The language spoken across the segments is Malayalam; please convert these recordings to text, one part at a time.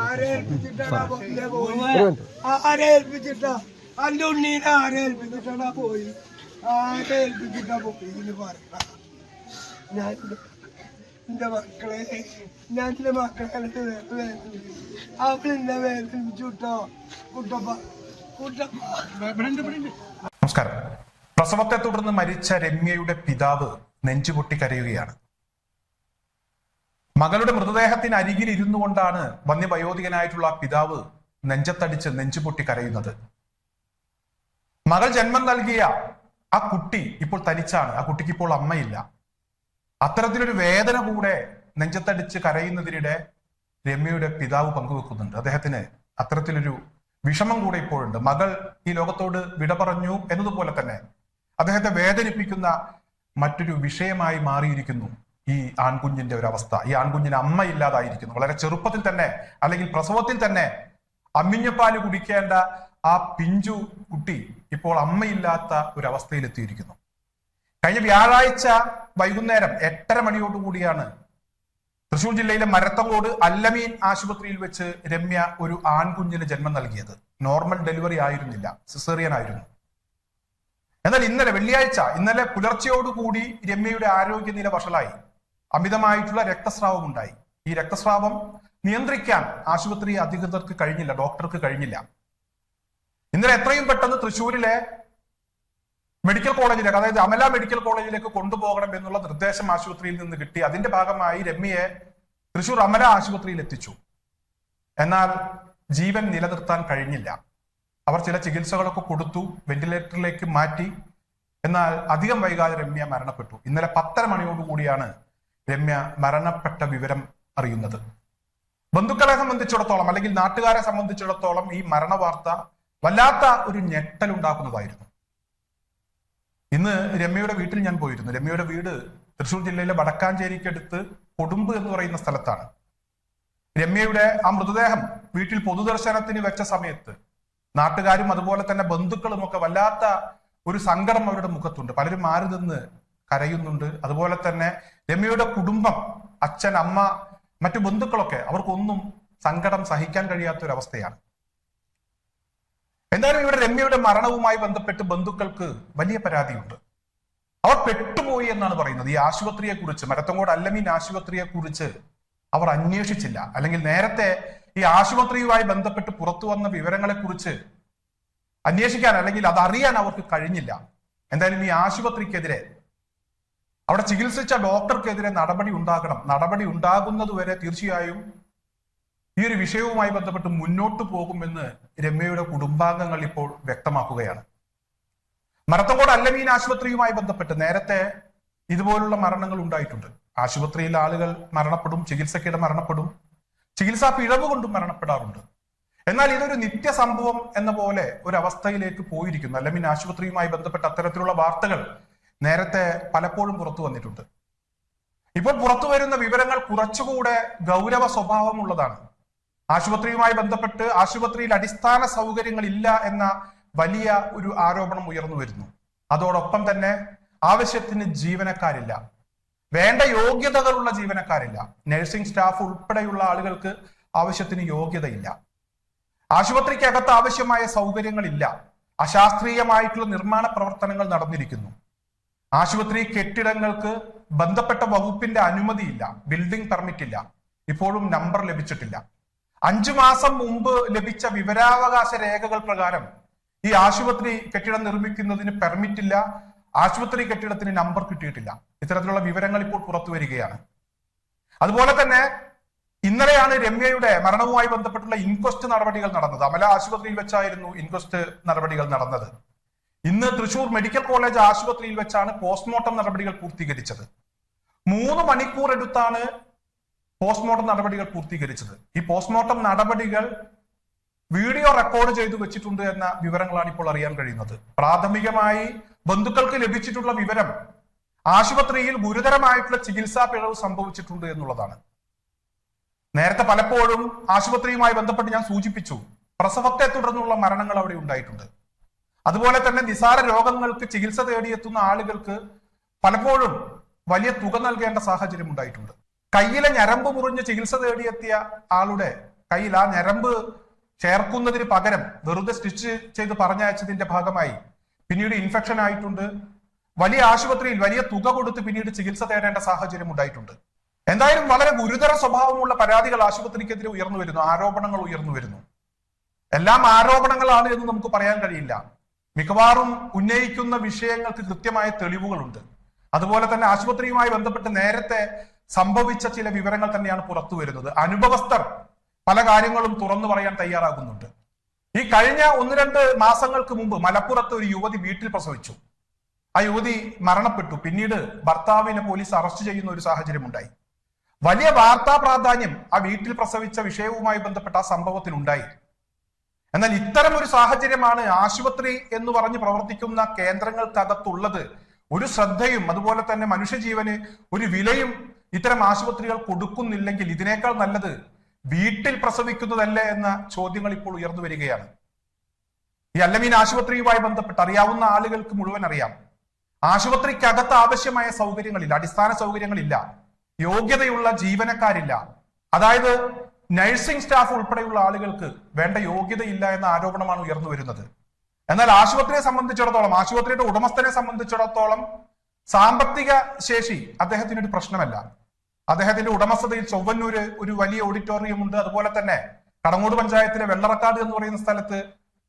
ആരേൽപ്പിച്ചിട്ടാ പോയി? ആരേൽപ്പിച്ചിട്ട പോയി? ഞാൻ എന്റെ മക്കളെ ഞാൻ ചില മക്കളെ അവളെന്നെ വേദനിപ്പിച്ചുട്ടോ കുട്ടപ്പ കുട്ടപ്പ. നമസ്കാരം. പ്രസവത്തെ തുടർന്ന് മരിച്ച രമ്യയുടെ പിതാവ് നെഞ്ചുപൊട്ടി കരയുകയാണ്. മകളുടെ മൃതദേഹത്തിന് അരികിൽ ഇരുന്നു കൊണ്ടാണ് വന്യവയോധികനായിട്ടുള്ള പിതാവ് നെഞ്ചത്തടിച്ച് നെഞ്ചുപൊട്ടി കരയുന്നത്. മകൾ ജന്മം നൽകിയ ആ കുട്ടി ഇപ്പോൾ തനിച്ചാണ്. ആ കുട്ടിക്ക് ഇപ്പോൾ അമ്മയില്ല. അത്തരത്തിലൊരു വേദന കൂടെ നെഞ്ചത്തടിച്ച് കരയുന്നതിനിടെ രമ്യയുടെ പിതാവ് പങ്കുവെക്കുന്നുണ്ട്. അദ്ദേഹത്തിന് അത്തരത്തിലൊരു വിഷമം കൂടെ ഇപ്പോഴുണ്ട്. മകൾ ഈ ലോകത്തോട് വിട പറഞ്ഞു എന്നതുപോലെ തന്നെ അദ്ദേഹത്തെ വേദനിപ്പിക്കുന്ന മറ്റൊരു വിഷയമായി മാറിയിരിക്കുന്നു ഈ ആൺകുഞ്ഞിന്റെ ഒരു അവസ്ഥ ഈ ആൺകുഞ്ഞിന് അമ്മ ഇല്ലാതായിരിക്കുന്നു വളരെ ചെറുപ്പത്തിൽ തന്നെ അല്ലെങ്കിൽ പ്രസവത്തിൽ തന്നെ അമ്മിഞ്ഞപ്പാൽ കുടിക്കേണ്ട ആ പിഞ്ചു കുട്ടി ഇപ്പോൾ അമ്മയില്ലാത്ത ഒരു അവസ്ഥയിൽ എത്തിയിരിക്കുന്നു കഴിഞ്ഞ വ്യാഴാഴ്ച വൈകുന്നേരം എട്ടര മണിയോടുകൂടിയാണ് തൃശൂർ ജില്ലയിലെ മരത്തങ്ങോട് അല്ലമീൻ ആശുപത്രിയിൽ വെച്ച് രമ്യ ഒരു ആൺകുഞ്ഞിന് ജന്മം നൽകിയത്. നോർമൽ ഡെലിവറി ആയിരുന്നില്ല. സിസേറിയൻ ആയിരുന്നു. എന്നാൽ ഇന്നലെ വെള്ളിയാഴ്ച ഇന്നലെ പുലർച്ചയോടുകൂടി രമ്യയുടെ ആരോഗ്യനില വഷളായി. അമിതമായിട്ടുള്ള രക്തസ്രാവം ഉണ്ടായി. ഈ രക്തസ്രാവം നിയന്ത്രിക്കാൻ ആശുപത്രി അധികൃതർക്ക് കഴിഞ്ഞില്ല ഡോക്ടർക്ക് കഴിഞ്ഞില്ല. ഇന്നലെ എത്രയും പെട്ടെന്ന് തൃശൂരിലെ മെഡിക്കൽ കോളേജിലേക്ക് അതായത് അമല മെഡിക്കൽ കോളേജിലേക്ക് കൊണ്ടുപോകണം എന്നുള്ള നിർദ്ദേശം ആശുപത്രിയിൽ നിന്ന് കിട്ടി. അതിന്റെ ഭാഗമായി രമ്യയെ തൃശൂർ അമല ആശുപത്രിയിൽ എത്തിച്ചു. എന്നാൽ ജീവൻ നിലനിർത്താൻ കഴിഞ്ഞില്ല. അവർ ചില ചികിത്സകളൊക്കെ കൊടുത്തു വെന്റിലേറ്ററിലേക്ക് മാറ്റി. എന്നാൽ അധികം വൈകാതെ രമ്യ മരണപ്പെട്ടു. ഇന്നലെ പത്തര മണിയോടുകൂടിയാണ് രമ്യ മരണപ്പെട്ട വിവരം അറിയുന്നത്. ബന്ധുക്കളെ സംബന്ധിച്ചിടത്തോളം അല്ലെങ്കിൽ നാട്ടുകാരെ സംബന്ധിച്ചിടത്തോളം ഈ മരണവാർത്ത വല്ലാത്ത ഒരു ഞെട്ടലുണ്ടാക്കുന്നതായിരുന്നു. ഇന്ന് രമ്യയുടെ വീട്ടിൽ ഞാൻ പോയിരുന്നു. രമ്യയുടെ വീട് തൃശൂർ ജില്ലയിലെ വടക്കാഞ്ചേരിക്കടുത്ത് കൊടുമ്പ് എന്ന് പറയുന്ന സ്ഥലത്താണ്. രമ്യയുടെ ആ മൃതദേഹം വീട്ടിൽ പൊതുദർശനത്തിന് വെച്ച സമയത്ത് നാട്ടുകാരും അതുപോലെ തന്നെ ബന്ധുക്കളും ഒക്കെ വല്ലാത്ത ഒരു സങ്കടം അവരുടെ മുഖത്തുണ്ട്. പലരും മാറി നിന്ന് കരയുന്നുണ്ട്. അതുപോലെ തന്നെ രമ്യയുടെ കുടുംബം അച്ഛൻ അമ്മ മറ്റു ബന്ധുക്കളൊക്കെ അവർക്കൊന്നും സങ്കടം സഹിക്കാൻ കഴിയാത്ത ഒരു അവസ്ഥയാണ് എന്തായാലും ഇവിടെ രമ്യയുടെ മരണവുമായി ബന്ധപ്പെട്ട് ബന്ധുക്കൾക്ക് വലിയ പരാതിയുണ്ട്. അവർ പെട്ടുപോയി എന്നാണ് പറയുന്നത്. ഈ ആശുപത്രിയെ കുറിച്ച് മരത്തങ്കോട് അല്ലമീൻ ആശുപത്രിയെ കുറിച്ച് അവർ അന്വേഷിച്ചില്ല. അല്ലെങ്കിൽ നേരത്തെ ഈ ആശുപത്രിയുമായി ബന്ധപ്പെട്ട് പുറത്തു വന്ന വിവരങ്ങളെ കുറിച്ച് അന്വേഷിക്കാൻ അല്ലെങ്കിൽ അതറിയാൻ അവർക്ക് കഴിഞ്ഞില്ല. എന്തായാലും ഈ ആശുപത്രിക്കെതിരെ അവിടെ ചികിത്സിച്ച ഡോക്ടർക്കെതിരെ നടപടി ഉണ്ടാകണം. നടപടി ഉണ്ടാകുന്നതുവരെ തീർച്ചയായും ഈ ഒരു വിഷയവുമായി ബന്ധപ്പെട്ട് മുന്നോട്ട് പോകുമെന്ന് രമ്യയുടെ കുടുംബാംഗങ്ങൾ ഇപ്പോൾ വ്യക്തമാക്കുകയാണ്. മരത്തങ്കോട് അല്ലമീൻ ആശുപത്രിയുമായി ബന്ധപ്പെട്ട് നേരത്തെ ഇതുപോലുള്ള മരണങ്ങൾ ഉണ്ടായിട്ടുണ്ട്. ആശുപത്രിയിൽ ആളുകൾ മരണപ്പെടും ചികിത്സക്കിടെ മരണപ്പെടും ചികിത്സാ പിഴവ് കൊണ്ടും മരണപ്പെടാറുണ്ട്. എന്നാൽ ഇതൊരു നിത്യ സംഭവം എന്ന പോലെ ഒരു അവസ്ഥയിലേക്ക് പോയിരിക്കുന്നു. അല്ലമീൻ ആശുപത്രിയുമായി ബന്ധപ്പെട്ട അത്തരത്തിലുള്ള വാർത്തകൾ നേരത്തെ പലപ്പോഴും പുറത്തു വന്നിട്ടുണ്ട്. ഇപ്പോൾ പുറത്തു വരുന്ന വിവരങ്ങൾ കുറച്ചുകൂടെ ഗൗരവ സ്വഭാവമുള്ളതാണ്. ആശുപത്രിയുമായി ബന്ധപ്പെട്ട് ആശുപത്രിയിൽ അടിസ്ഥാന സൗകര്യങ്ങൾ ഇല്ല എന്ന വലിയ ഒരു ആരോപണം ഉയർന്നു വരുന്നു. അതോടൊപ്പം തന്നെ ആവശ്യത്തിന് ജീവനക്കാരില്ല. വേണ്ട യോഗ്യതകളുള്ള ജീവനക്കാരില്ല. നഴ്സിംഗ് സ്റ്റാഫ് ഉൾപ്പെടെയുള്ള ആളുകൾക്ക് ആവശ്യത്തിന് യോഗ്യതയില്ല. ആശുപത്രിക്കകത്ത് ആവശ്യമായ സൗകര്യങ്ങളില്ല. അശാസ്ത്രീയമായിട്ടുള്ള നിർമ്മാണ പ്രവർത്തനങ്ങൾ നടന്നിരിക്കുന്നു. ആശുപത്രി കെട്ടിടങ്ങൾക്ക് ബന്ധപ്പെട്ട വകുപ്പിന്റെ അനുമതിയില്ല. ബിൽഡിംഗ് പെർമിറ്റ് ഇല്ല ഇപ്പോഴും നമ്പർ ലഭിച്ചിട്ടില്ല. അഞ്ചു മാസം മുമ്പ് ലഭിച്ച വിവരാവകാശ രേഖകൾ പ്രകാരം ഈ ആശുപത്രി കെട്ടിടം നിർമ്മിക്കുന്നതിന് പെർമിറ്റ് ഇല്ല ആശുപത്രി കെട്ടിടത്തിന് നമ്പർ കിട്ടിയിട്ടില്ല. ഇത്തരത്തിലുള്ള വിവരങ്ങൾ ഇപ്പോൾ പുറത്തു വരികയാണ്. അതുപോലെ തന്നെ ഇന്നലെയാണ് രമ്യയുടെ മരണവുമായി ബന്ധപ്പെട്ടുള്ള ഇൻക്വസ്റ്റ് നടപടികൾ നടന്നത്. അമല ആശുപത്രിയിൽ വെച്ചായിരുന്നു ഇൻക്വസ്റ്റ് നടപടികൾ നടന്നത്. ഇന്ന് തൃശൂർ മെഡിക്കൽ കോളേജ് ആശുപത്രിയിൽ വെച്ചാണ് പോസ്റ്റ്മോർട്ടം നടപടികൾ പൂർത്തീകരിച്ചത്. മൂന്ന് മണിക്കൂർ എടുത്താണ് പോസ്റ്റ്മോർട്ടം നടപടികൾ പൂർത്തീകരിച്ചത്. ഈ പോസ്റ്റ്മോർട്ടം നടപടികൾ വീഡിയോ റെക്കോർഡ് ചെയ്തു വെച്ചിട്ടുണ്ട് എന്ന വിവരങ്ങളാണ് ഇപ്പോൾ അറിയാൻ കഴിയുന്നത്. പ്രാഥമികമായി ബന്ധുക്കൾക്ക് ലഭിച്ചിട്ടുള്ള വിവരം ആശുപത്രിയിൽ ഗുരുതരമായിട്ടുള്ള ചികിത്സാ പിഴവ് സംഭവിച്ചിട്ടുണ്ട് എന്നുള്ളതാണ്. നേരത്തെ പലപ്പോഴും ആശുപത്രിയുമായി ബന്ധപ്പെട്ട് ഞാൻ സൂചിപ്പിച്ചു പ്രസവത്തെ തുടർന്നുള്ള മരണങ്ങൾ അവിടെ ഉണ്ടായിട്ടുണ്ട്. അതുപോലെ തന്നെ നിസാര രോഗങ്ങൾക്ക് ചികിത്സ തേടിയെത്തുന്ന ആളുകൾക്ക് പലപ്പോഴും വലിയ തുക നൽകേണ്ട സാഹചര്യം ഉണ്ടായിട്ടുണ്ട്. കയ്യിലെ ഞരമ്പ് മുറിഞ്ഞ് ചികിത്സ തേടിയെത്തിയ ആളുടെ കയ്യിൽ ആ ഞരമ്പ് ചേർക്കുന്നതിന് പകരം വെറുതെ സ്റ്റിച്ച് ചെയ്ത് പറഞ്ഞയച്ചതിന്റെ ഭാഗമായി പിന്നീട് ഇൻഫെക്ഷൻ ആയിട്ടുണ്ട്. വലിയ ആശുപത്രിയിൽ വലിയ തുക കൊടുത്ത് പിന്നീട് ചികിത്സ തേടേണ്ട സാഹചര്യം ഉണ്ടായിട്ടുണ്ട്. എന്തായാലും വളരെ ഗുരുതര സ്വഭാവമുള്ള പരാതികൾ ആശുപത്രിക്കെതിരെ ഉയർന്നു വരുന്നു ആരോപണങ്ങൾ ഉയർന്നു വരുന്നു. എല്ലാം ആരോപണങ്ങളാണ് എന്ന് നമുക്ക് പറയാൻ കഴിയില്ല. മിക്കവാറും ഉന്നയിക്കുന്ന വിഷയങ്ങൾക്ക് കൃത്യമായ തെളിവുകളുണ്ട്. അതുപോലെ തന്നെ ആശുപത്രിയുമായി ബന്ധപ്പെട്ട് നേരത്തെ സംഭവിച്ച ചില വിവരങ്ങൾ തന്നെയാണ് പുറത്തു വരുന്നത്. അനുഭവസ്ഥർ പല കാര്യങ്ങളും തുറന്നു പറയാൻ തയ്യാറാകുന്നുണ്ട്. ഈ കഴിഞ്ഞ ഒന്ന് രണ്ട് മാസങ്ങൾക്ക് മുമ്പ് മലപ്പുറത്ത് ഒരു യുവതി വീട്ടിൽ പ്രസവിച്ചു. ആ യുവതി മരണപ്പെട്ടു. പിന്നീട് ഭർത്താവിനെ പോലീസ് അറസ്റ്റ് ചെയ്യുന്ന ഒരു സാഹചര്യം ഉണ്ടായി വലിയ വാർത്താ പ്രാധാന്യം ആ വീട്ടിൽ പ്രസവിച്ച വിഷയവുമായി ബന്ധപ്പെട്ട ആ സംഭവത്തിനുണ്ടായി എന്നാൽ ഇത്തരം ഒരു സാഹചര്യമാണ് ആശുപത്രി എന്ന് പറഞ്ഞ് പ്രവർത്തിക്കുന്ന കേന്ദ്രങ്ങൾക്കകത്തുള്ളത് ഒരു ശ്രദ്ധയും അതുപോലെ തന്നെ മനുഷ്യജീവന് ഒരു വിലയും ഇത്തരം ആശുപത്രികൾ കൊടുക്കുന്നില്ലെങ്കിൽ ഇതിനേക്കാൾ നല്ലത് വീട്ടിൽ പ്രസവിക്കുന്നതല്ലേ എന്ന ചോദ്യങ്ങൾ ഇപ്പോൾ ഉയർന്നു വരികയാണ്. ഈ അല്ലമീൻ ആശുപത്രിയുമായി ബന്ധപ്പെട്ട് അറിയാവുന്ന ആളുകൾക്ക് മുഴുവൻ അറിയാം. ആശുപത്രിക്കകത്ത് ആവശ്യമായ സൗകര്യങ്ങളില്ല അടിസ്ഥാന സൗകര്യങ്ങളില്ല യോഗ്യതയുള്ള ജീവനക്കാരില്ല. അതായത് നഴ്സിംഗ് സ്റ്റാഫ് ഉൾപ്പെടെയുള്ള ആളുകൾക്ക് വേണ്ട യോഗ്യതയില്ല എന്ന ആരോപണമാണ് ഉയർന്നു വരുന്നത്. എന്നാൽ ആശുപത്രിയെ സംബന്ധിച്ചിടത്തോളം ആശുപത്രിയുടെ ഉടമസ്ഥനെ സംബന്ധിച്ചിടത്തോളം സാമ്പത്തിക ശേഷി അദ്ദേഹത്തിനൊരു പ്രശ്നമല്ല. അദ്ദേഹത്തിന്റെ ഉടമസ്ഥതയിൽ ചൊവ്വന്നൂര് ഒരു വലിയ ഓഡിറ്റോറിയം ഉണ്ട്. അതുപോലെ തന്നെ കടങ്ങോട് പഞ്ചായത്തിലെ വെള്ളറക്കാട് എന്ന് പറയുന്ന സ്ഥലത്ത്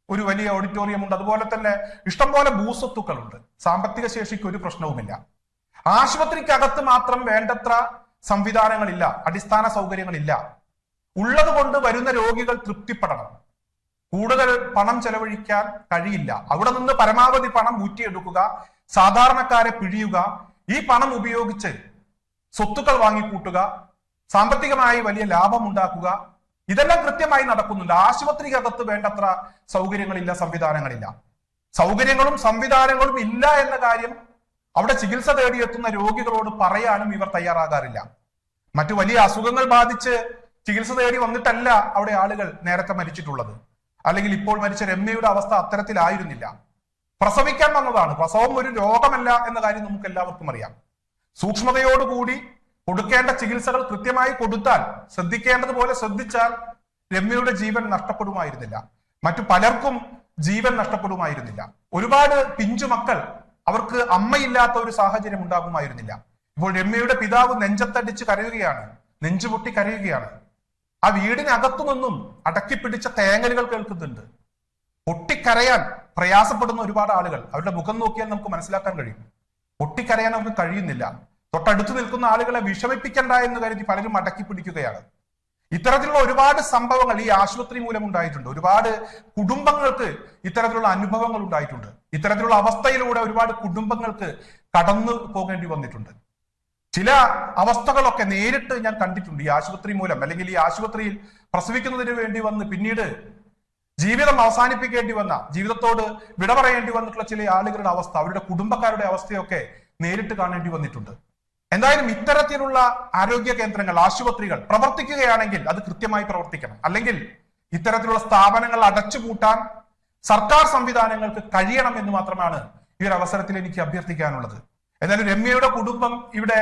ഒരു വലിയ ഓഡിറ്റോറിയം ഉണ്ട്. അതുപോലെ തന്നെ ഇഷ്ടംപോലെ ഭൂസ്വത്തുക്കളുണ്ട്. സാമ്പത്തിക ശേഷിക്ക് ഒരു പ്രശ്നവുമില്ല. ആശുപത്രിക്കകത്ത് മാത്രം വേണ്ടത്ര സംവിധാനങ്ങളില്ല അടിസ്ഥാന സൗകര്യങ്ങളില്ല. ഉള്ളത് കൊണ്ട് വരുന്ന രോഗികൾ തൃപ്തിപ്പെടണം. കൂടുതൽ പണം ചെലവഴിക്കാൻ കഴിയില്ല. അവിടെ നിന്ന് പരമാവധി പണം ഊറ്റിയെടുക്കുക സാധാരണക്കാരെ പിഴിയുക ഈ പണം ഉപയോഗിച്ച് സ്വത്തുക്കൾ വാങ്ങിക്കൂട്ടുക സാമ്പത്തികമായി വലിയ ലാഭം ഉണ്ടാക്കുക ഇതെല്ലാം കൃത്യമായി നടക്കുന്നുണ്ട്. ആശുപത്രിക്കകത്ത് വേണ്ടത്ര സൗകര്യങ്ങളില്ല സംവിധാനങ്ങളില്ല. സൗകര്യങ്ങളും സംവിധാനങ്ങളും ഇല്ല എന്ന കാര്യം അവിടെ ചികിത്സ തേടിയെത്തുന്ന രോഗികളോട് പറയാനും ഇവർ തയ്യാറാകാറില്ല. മറ്റു വലിയ അസുഖങ്ങൾ ബാധിച്ച് ചികിത്സ തേടി വന്നിട്ടല്ല അവിടെ ആളുകൾ നേരത്തെ മരിച്ചിട്ടുള്ളത്. അല്ലെങ്കിൽ ഇപ്പോൾ മരിച്ച രമ്യയുടെ അവസ്ഥ അത്തരത്തിലായിരുന്നില്ല. പ്രസവിക്കാൻ വന്നതാണ്. പ്രസവം ഒരു രോഗമല്ല എന്ന കാര്യം നമുക്ക് എല്ലാവർക്കും അറിയാം. സൂക്ഷ്മതയോടുകൂടി കൊടുക്കേണ്ട ചികിത്സകൾ കൃത്യമായി കൊടുത്താൽ ശ്രദ്ധിക്കേണ്ടതുപോലെ ശ്രദ്ധിച്ചാൽ രമ്യയുടെ ജീവൻ നഷ്ടപ്പെടുമായിരുന്നില്ല. മറ്റു പലർക്കും ജീവൻ നഷ്ടപ്പെടുമായിരുന്നില്ല. ഒരുപാട് പിഞ്ചു മക്കൾ അവർക്ക് അമ്മയില്ലാത്ത ഒരു സാഹചര്യം ഉണ്ടാകുമായിരുന്നില്ല. ഇപ്പോൾ രമ്യയുടെ പിതാവ് നെഞ്ചത്തടിച്ച് കരയുകയാണ് നെഞ്ചുപൊട്ടി കരയുകയാണ്. ആ വീടിനകത്തു നിന്നും അടക്കിപ്പിടിച്ച തേങ്ങലുകൾ കേൾക്കുന്നുണ്ട്. പൊട്ടിക്കരയാൻ പ്രയാസപ്പെടുന്ന ഒരുപാട് ആളുകൾ. അവരുടെ മുഖം നോക്കിയാൽ നമുക്ക് മനസ്സിലാക്കാൻ കഴിയും. പൊട്ടിക്കരയാൻ അവർക്ക് കഴിയുന്നില്ല. തൊട്ടടുത്ത് നിൽക്കുന്ന ആളുകളെ വിഷമിപ്പിക്കണ്ട എന്ന് കരുതി പലരും അടക്കി പിടിക്കുകയാണ്. ഇത്തരത്തിലുള്ള ഒരുപാട് സംഭവങ്ങൾ ഈ ആശുപത്രി മൂലം ഉണ്ടായിട്ടുണ്ട്. ഒരുപാട് കുടുംബങ്ങൾക്ക് ഇത്തരത്തിലുള്ള അനുഭവങ്ങൾ ഉണ്ടായിട്ടുണ്ട്. ഇത്തരത്തിലുള്ള അവസ്ഥയിലൂടെ ഒരുപാട് കുടുംബങ്ങൾക്ക് കടന്നു പോകേണ്ടി വന്നിട്ടുണ്ട്. ചില അവസ്ഥകളൊക്കെ നേരിട്ട് ഞാൻ കണ്ടിട്ടുണ്ട് ഈ ആശുപത്രി മൂലം. അല്ലെങ്കിൽ ഈ ആശുപത്രിയിൽ പ്രസവിക്കുന്നതിന് വേണ്ടി വന്ന് പിന്നീട് ജീവിതം അവസാനിപ്പിക്കേണ്ടി വന്ന ജീവിതത്തോട് വിട പറയേണ്ടി വന്നിട്ടുള്ള ചില ആളുകളുടെ അവസ്ഥ അവരുടെ കുടുംബക്കാരുടെ അവസ്ഥയൊക്കെ നേരിട്ട് കാണേണ്ടി വന്നിട്ടുണ്ട്. എന്തായാലും ഇത്തരത്തിലുള്ള ആരോഗ്യ കേന്ദ്രങ്ങൾ ആശുപത്രികൾ പ്രവർത്തിക്കുകയാണെങ്കിൽ അത് കൃത്യമായി പ്രവർത്തിക്കണം. അല്ലെങ്കിൽ ഇത്തരത്തിലുള്ള സ്ഥാപനങ്ങൾ അടച്ചുപൂട്ടാൻ സർക്കാർ സംവിധാനങ്ങൾക്ക് കഴിയണം എന്ന് മാത്രമാണ് ഈ ഒരു അവസരത്തിൽ എനിക്ക് അഭ്യർത്ഥിക്കാനുള്ളത്. എന്നാലും രമ്യയുടെ കുടുംബം ഇവിടെ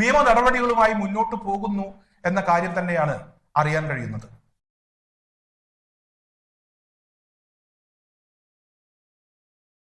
നിയമ നടപടികളുമായി മുന്നോട്ട് പോകുന്നു എന്ന കാര്യം തന്നെയാണ് അറിയാൻ കഴിയുന്നത്.